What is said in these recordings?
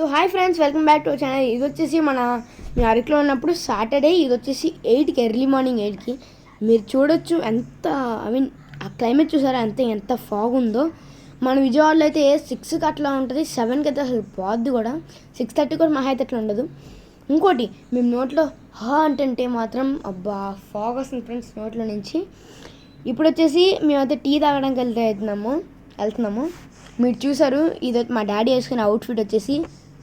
So hi friends welcome back to channel ఇది వచ్చేసి మన మీ అరకులో ఉన్నప్పుడు సాటర్డే ఇది వచ్చేసి ఎయిట్కి ఎర్లీ మార్నింగ్ ఎయిట్కి మీరు చూడొచ్చు ఎంత ఐ మీన్ ఆ క్లైమేట్ చూసారా? అంత ఎంత ఫాగ్ ఉందో. మన విజయవాడలో అయితే సిక్స్కి అట్లా ఉంటుంది సెవెన్కి అయితే అసలు పోద్ది కూడా. సిక్స్ థర్టీ కూడా మహా అయితే అట్లా ఉండదు. ఇంకోటి మేము నోట్లో హా అంటే మాత్రం అబ్బా ఫాగ్ వస్తుంది ఫ్రెండ్స్ నోట్లో నుంచి. ఇప్పుడు వచ్చేసి మేమైతే టీ తాగడానికి వెళ్తే వెళ్తున్నాము వెళ్తున్నాము. మీరు చూసారు ఇది మా డాడీ వేసుకునే అవుట్ఫిట్ వచ్చేసి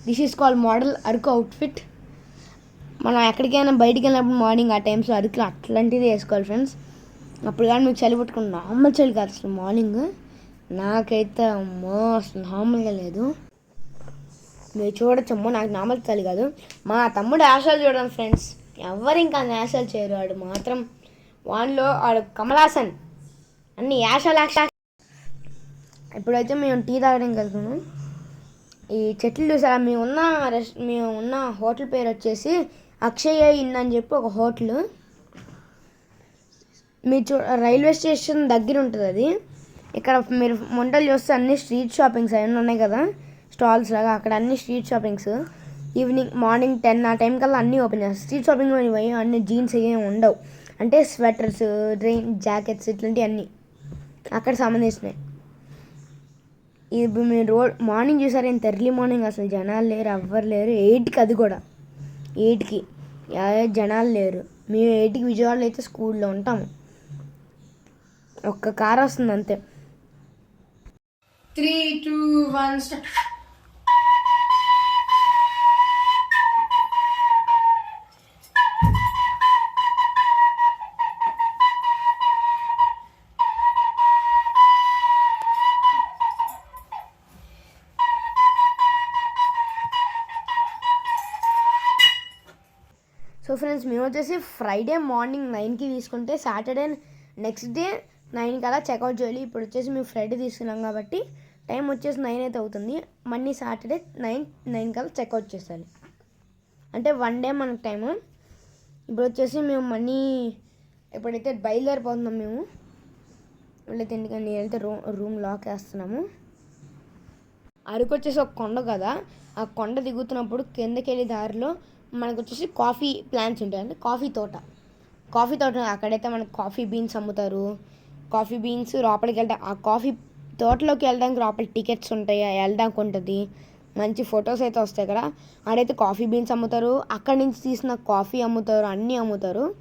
this is call model Araku outfit మనం ఎక్కడికైనా బయటికి వెళ్ళినప్పుడు మార్నింగ్ ఆ టైమ్స్లో అరకులో అట్లాంటిది వేసుకోవాలి ఫ్రెండ్స్ అప్పుడు కానీ మీకు చలి పట్టుకుని నార్మల్ చలి కాదు అసలు మార్నింగ్ నాకైతే అమ్మో అసలు నార్మల్గా లేదు. మీరు చూడొచ్చమ్మో నాకు నార్మల్ చలి కాదు. మా తమ్ముడు యాషాలు చూడండి ఫ్రెండ్స్ ఎవరు ఇంకా యాషాలు చేయరు వాడు మాత్రం వాడిలో వాడు కమలాసన్ అన్ని యాషాలు యాష ఇప్పుడైతే మేము టీ తాగడానికి వెళ్తున్నాం. ఈ చెట్లు చూసారా? మేము ఉన్న రెస్ట్ మేము ఉన్న హోటల్ పేరు వచ్చేసి అక్షయ ఇన్ అని చెప్పి ఒక హోటల్. మీరు చూ రైల్వే స్టేషన్ దగ్గర ఉంటుంది అది. ఇక్కడ మీరు మొంటలు చూస్తే అన్ని స్ట్రీట్ షాపింగ్స్ అవన్నీ ఉన్నాయి కదా. స్టాల్స్ లాగా అక్కడ అన్ని street shoppings. Evening morning ten ఆ టైం కల్లా అన్నీ ఓపెన్ చేస్తారు. స్ట్రీట్ షాపింగ్ పోయి అన్ని జీన్స్ ఏమి ఉండవు. అంటే స్వెటర్స్ డ్రెయిన్ జాకెట్స్ ఇట్లాంటివి అన్నీ అక్కడ సంబంధించినవి. ఇప్పుడు మీరు రోడ్ మార్నింగ్ చూసారు ఇంత ఎర్లీ మార్నింగ్ అసలు జనాలు లేరు ఎవ్వరు లేరు. ఎయిట్కి అది కూడా. ఎయిట్కి జనాలు లేరు. మేము ఎయిట్కి విజయవాడలో అయితే స్కూల్లో ఉంటాము. ఒక్క కార్ వస్తుంది అంతే. Three two one start friends మేము వచ్చేసి ఫ్రైడే మార్నింగ్ నైన్కి తీసుకుంటే సాటర్డే నెక్స్ట్ డే నైన్ కల్లా చెక్అవుట్ చేయాలి. ఇప్పుడు వచ్చేసి మేము ఫ్రైడే తీసుకున్నాం కాబట్టి టైం వచ్చేసి నైన్ అయితే అవుతుంది. మళ్ళీ సాటర్డే నైన్ నైన్ కల్లా చెక్అవుట్ చేయాలి. అంటే వన్ డే మనకు టైము ఇప్పుడు వచ్చేసి మేము మనీ ఎప్పుడైతే బయలుదేరిపోతున్నాం మేము వెళ్ళైతే ఎందుకంటే నేనైతే రూమ్ రూమ్ లాక్ వేస్తున్నాము. అరకు వచ్చేసి ఒక కొండ కదా ఆ కొండ దిగుతున్నప్పుడు కిందకి వెళ్ళే దారిలో మనకు వచ్చేసి కాఫీ ప్లాంట్స్ ఉంటాయి అంటే కాఫీ తోట. కాఫీ తోట అక్కడైతే మనకు కాఫీ బీన్స్ అమ్ముతారు. కాఫీ బీన్స్ లోపలికి వెళ్తే ఆ కాఫీ తోటలోకి వెళ్ళడానికి లోపల టికెట్స్ ఉంటాయి. వెళ్ళడానికి ఉంటుంది. మంచి ఫొటోస్ అయితే వస్తాయి ఇక్కడ ఆడైతే కాఫీ బీన్స్ అమ్ముతారు. అక్కడి నుంచి తీసిన కాఫీ అమ్ముతారు. అన్నీ అమ్ముతారు.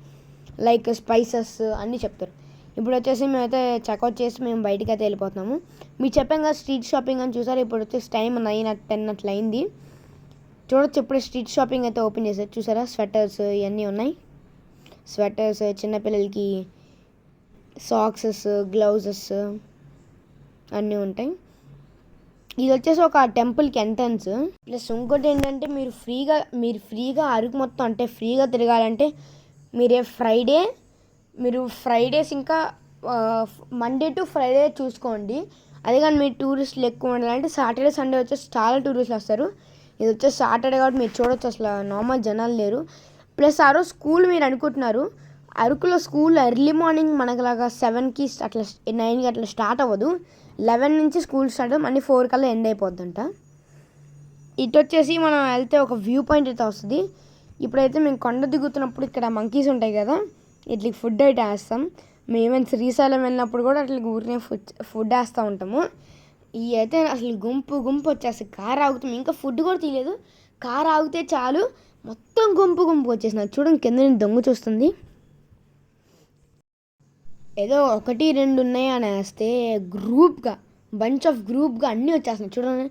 లైక్ స్పైసెస్ అన్నీ చెప్తారు. ఇప్పుడు వచ్చేసి మేమైతే చెక్అవుట్ చేసి మేము బయటికి అయితే వెళ్ళిపోతున్నాము. మీరు చెప్పాం కదా స్ట్రీట్ షాపింగ్ అని చూసారు. ఇప్పుడు వచ్చేసి టైం నైన్ టెన్ అట్లా అయింది చూడొచ్చు ఇప్పుడు స్ట్రీట్ షాపింగ్ అయితే ఓపెన్ చేశారు చూసారా? స్వెటర్స్ ఇవన్నీ ఉన్నాయి. స్వెటర్స్ చిన్నపిల్లలకి సాక్సెస్ గ్లౌజెస్ అన్నీ ఉంటాయి. ఇది వచ్చేసి ఒక టెంపుల్కి ఎంట్రన్స్. ప్లస్ ఇంకోటి ఏంటంటే మీరు ఫ్రీగా మీరు ఫ్రీగా అరకు మొత్తం అంటే ఫ్రీగా తిరగాలంటే మీరే ఫ్రైడే మీరు ఫ్రైడేస్ ఇంకా మండే టు ఫ్రైడే చూసుకోండి. అదే కానీ మీరు టూరిస్టులు ఎక్కువ ఉండాలంటే సాటర్డే సండే వచ్చేసి చాలా టూరిస్టులు వస్తారు. ఇది వచ్చేసి సాటర్డే కాబట్టి మీరు చూడొచ్చు అసలు నార్మల్ జనాలు లేరు. ప్లస్ ఆ రోజు స్కూల్ మీరు అనుకుంటున్నారు అరకులో స్కూల్ ఎర్లీ మార్నింగ్ మనకులాగా సెవెన్కి అట్లా నైన్కి అట్లా స్టార్ట్ అవ్వదు. లెవెన్ నుంచి స్కూల్ స్టార్ట్ మళ్ళీ ఫోర్ కల్లా ఎండ్ అయిపోద్దంట. ఇటు వచ్చేసి మనం వెళ్తే ఒక వ్యూ పాయింట్ అయితే వస్తుంది. ఇప్పుడైతే మేము కొండ దిగుతున్నప్పుడు ఇక్కడ మంకీస్ ఉంటాయి కదా ఇట్లకి ఫుడ్ అయితే వేస్తాం. మేము శ్రీశైలం వెళ్ళినప్పుడు కూడా అట్లా ఊరినే ఫుడ్ ఫుడ్ వేస్తూ ఉంటాము. ఇవి అయితే అసలు గుంపు గుంపు వచ్చేస్తుంది. కారు ఆగుతాం ఇంకా ఫుడ్ కూడా తీయలేదు. కార్ ఆగితే చాలు. మొత్తం గుంపు గుంపు వచ్చేసిన చూడండి కింద నేను దొంగ చూస్తుంది. ఏదో ఒకటి రెండు ఉన్నాయి అని వేస్తే గ్రూప్గా బంచ్ ఆఫ్ గ్రూప్గా అన్నీ వచ్చేస్తున్నాయి. చూడండి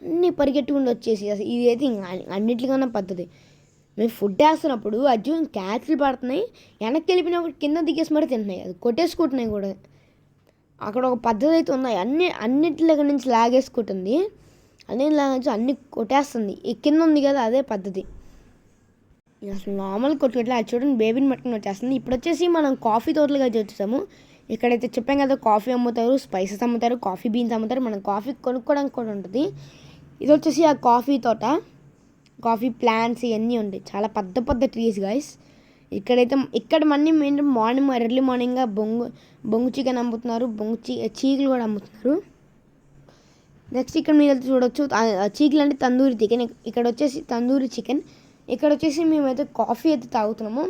అన్నీ పరిగెట్టుకుంటూ వచ్చేసి అసలు ఇది అయితే ఇంకా అన్నిటికన్నా పద్ధతి. మేము ఫుడ్ వేస్తున్నప్పుడు అర్జున్ క్యాచ్లు పడుతున్నాయి. వెనక్కి వెళ్ళిపోయినప్పుడు కింద దిగేసి మరి తింటున్నాయి. అది కొట్టేసుకుంటున్నాయి కూడా. అక్కడ ఒక పద్ధతి అయితే ఉన్నాయి. అన్ని అన్నిటిలో నుంచి లాగేసుకుంటుంది. అన్ని లాగేసి అన్ని కొట్టేస్తుంది. ఈ కింద ఉంది కదా అదే పద్ధతి. అసలు నార్మల్ కొట్టుకోవట్లే అది చూడండి బేబీని పట్టుకుని వచ్చేస్తుంది. ఇప్పుడు వచ్చేసి మనం కాఫీ తోటలుగా వచ్చేసాము ఇక్కడైతే చెప్పాం కదా కాఫీ అమ్ముతారు స్పైసెస్ అమ్ముతారు కాఫీ బీన్స్ అమ్ముతారు. మనం కాఫీ కొనుక్కోవడానికి కూడా ఉంటుంది. ఇది వచ్చేసి ఆ కాఫీ తోట. కాఫీ ప్లాంట్స్ ఇవన్నీ ఉంటాయి. చాలా పెద్ద పెద్ద ట్రీస్ గైస్ ఇక్కడైతే ఇక్కడ మళ్ళీ మెయిన్ మార్నింగ్ ఎర్లీ మార్నింగ్గా బొంగు బొంగు చికెన్ అమ్ముతున్నారు. బొంగు చీ చీకులు కూడా అమ్ముతున్నారు. నెక్స్ట్ ఇక్కడ మీరు అయితే చూడొచ్చు చీకులు అంటే తందూరి చికెన్. ఇక్కడ వచ్చేసి తందూరి చికెన్. ఇక్కడ వచ్చేసి మేమైతే కాఫీ అయితే తాగుతున్నాము.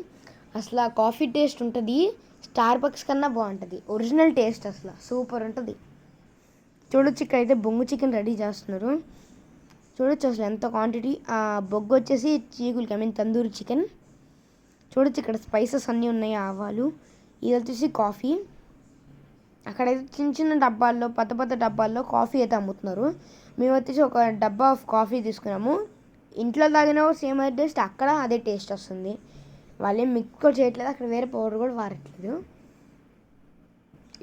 అసలు ఆ కాఫీ టేస్ట్ ఉంటుంది. స్టార్ బక్స్ కన్నా బాగుంటుంది. ఒరిజినల్ టేస్ట్ అసలు. సూపర్ ఉంటుంది. చూడొచ్చు అయితే బొంగు చికెన్ రెడీ చేస్తున్నారు. చూడొచ్చు అసలు ఎంత క్వాంటిటీ ఆ బొగ్గు వచ్చేసి చీకులకి ఐ మీన్ తందూరి చికెన్. చూడొచ్చు ఇక్కడ స్పైసెస్ అన్నీ ఉన్నాయి ఆవాలు. ఇది వచ్చేసి కాఫీ. అక్కడైతే చిన్న చిన్న డబ్బాల్లో పెద్ద పెద్ద డబ్బాల్లో కాఫీ అయితే అమ్ముతున్నారు. మేము వచ్చేసి ఒక డబ్బా ఆఫ్ కాఫీ తీసుకున్నాము. ఇంట్లో తాగినా సేమ్ అయితే టేస్ట్ అక్కడ అదే టేస్ట్ వస్తుంది. వాళ్ళేం మిక్స్ కూడా చేయట్లేదు అక్కడ వేరే పౌడర్ కూడా వాడట్లేదు.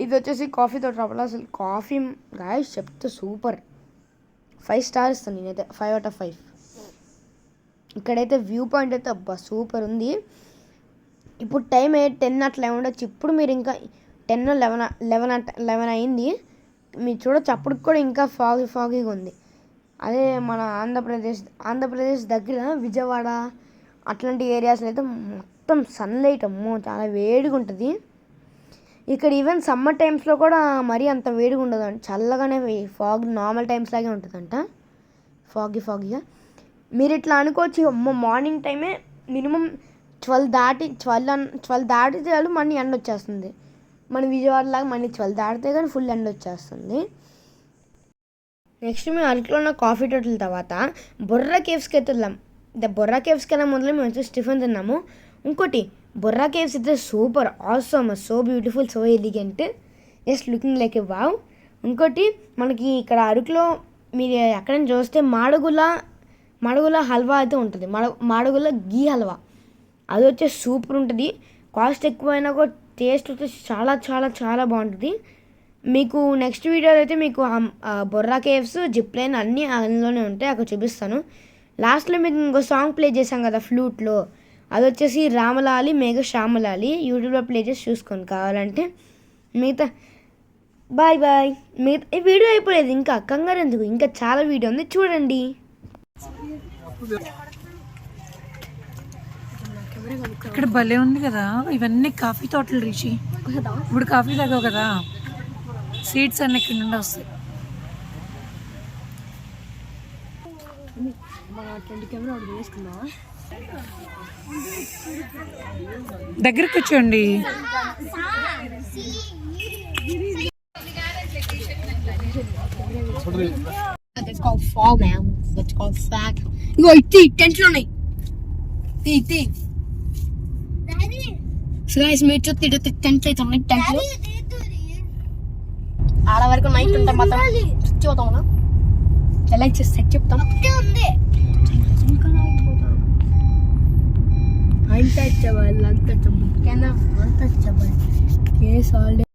ఇది వచ్చేసి కాఫీతో ట్రబుల్ అసలు కాఫీ గాయ చెప్తే సూపర్. ఫైవ్ స్టార్ ఇస్తాను నేనైతే ఫైవ్ అవుట్ ఆఫ్ ఫైవ్. ఇక్కడైతే వ్యూ పాయింట్ అయితే అబ్బా సూపర్ ఉంది. ఇప్పుడు టైం టెన్ అట్లా ఉండొచ్చు. ఇప్పుడు మీరు ఇంకా ten eleven eleven at eleven అయింది. మీరు చూడొచ్చు అప్పటికి కూడా ఇంకా ఫాగీ ఫాగీగా ఉంది. అదే మన ఆంధ్రప్రదేశ్ ఆంధ్రప్రదేశ్ దగ్గర విజయవాడ అట్లాంటి ఏరియాస్లో అయితే మొత్తం సన్లైట్ అమ్మో చాలా వేడిగా ఉంటుంది. ఇక్కడ ఈవెన్ సమ్మర్ టైమ్స్లో కూడా మరీ అంత వేడిగా ఉండదు అంట చల్లగానే ఫాగ్ నార్మల్ టైమ్స్ లాగే ఉంటుందంట. ఫాగీ ఫాగీగా. మీరు ఇట్లా అనుకోవచ్చు అమ్మ మార్నింగ్ టైమే మినిమం ట్వెల్వ్ దాటి ట్వెల్వ్ ట్వెల్వ్ దాటితే చాలు మళ్ళీ ఎండ వచ్చేస్తుంది. మన విజయవాడలాగా మళ్ళీ ట్వెల్వ్ దాటితే కానీ ఫుల్ ఎండ వచ్చేస్తుంది. నెక్స్ట్ మేము అరకులో ఉన్న కాఫీ టోటల్ తర్వాత బొర్రా కేవ్స్కి అయితే వెళ్ళాం ద బొర్రా కేవ్స్కి వెళ్ళే మొదలు మేము వచ్చి టిఫిన్ తిన్నాము. ఇంకోటి బొర్రా కేవ్స్ అయితే super awesome so beautiful so elegant. Just looking like a wow. ఇంకోటి మనకి ఇక్కడ అరకులో మీరు ఎక్కడైనా చూస్తే మాడుగుల మాడుగుల హల్వా అయితే ఉంటుంది. మడ మాడుగుల గీ హల్వా. అది వచ్చేసి సూపర్ ఉంటుంది. కాస్ట్ ఎక్కువైనా కూడా టేస్ట్ వచ్చేసి చాలా చాలా చాలా బాగుంటుంది. మీకు నెక్స్ట్ వీడియోలో అయితే మీకు బొర్రా కేవ్స్ జిప్ లైన్ అన్నీ అందులోనే ఉంటాయి. అక్కడ చూపిస్తాను. లాస్ట్లో మీకు ఇంకో సాంగ్ ప్లే చేశాం కదా ఫ్లూట్లో అది వచ్చేసి రామలాలి మేఘ శ్యామలాలి. యూట్యూబ్లో ప్లే చేసి చూసుకోండి కావాలంటే. మిగతా బాయ్ బాయ్ మిగతా ఈ వీడియో అయిపోలేదు. ఇంకా కంగారు ఎందుకు? ఇంకా చాలా వీడియో ఉంది. చూడండి. ఇక్కడ భలే ఉంది కదా. ఇవన్నీ కాఫీ తోటలు రిషి. ఇప్పుడు కాఫీ తాగావు కదా. సీడ్స్ అన్ని ఇక్కడ నుండి వస్తాయి. దగ్గరికి వచ్చేయండి It's called fall now. It's called slack. ఇగో ఇట్టి టెంట్లు ఉన్నాయి. తీ. సో గైస్ మీరు చూస్తే ఇటు టెంట్లు అయితే ఉన్నాయి టెంట్లు ఆడ వరకు నైట్ ఉంటే మాత్రం అవుతాం ఎలా చేస్తే చెప్తాం. Untouchable untouchable can untouchable case already